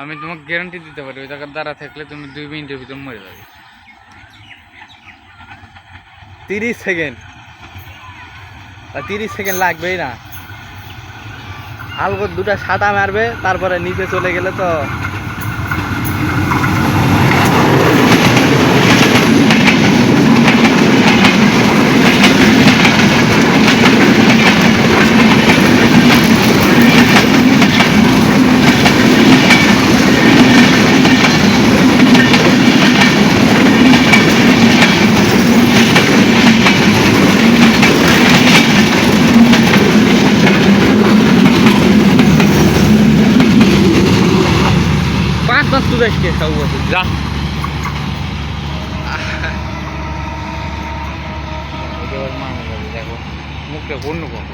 আমি তোমাকে গ্যারান্টি দিতে পারি, ওই জায়গার দ্বারা থাকলে তুমি দুই মিনিটের ভিতর মরে যাবে। তিরিশ সেকেন্ড। তিরিশ সেকেন্ড লাগবেই না। আলগো দুটা সাদা মারবে, তারপরে নিচে চলে গেলে তো ওই জায়গায় মারা যাবে। দেখো মুখটা অন্য কত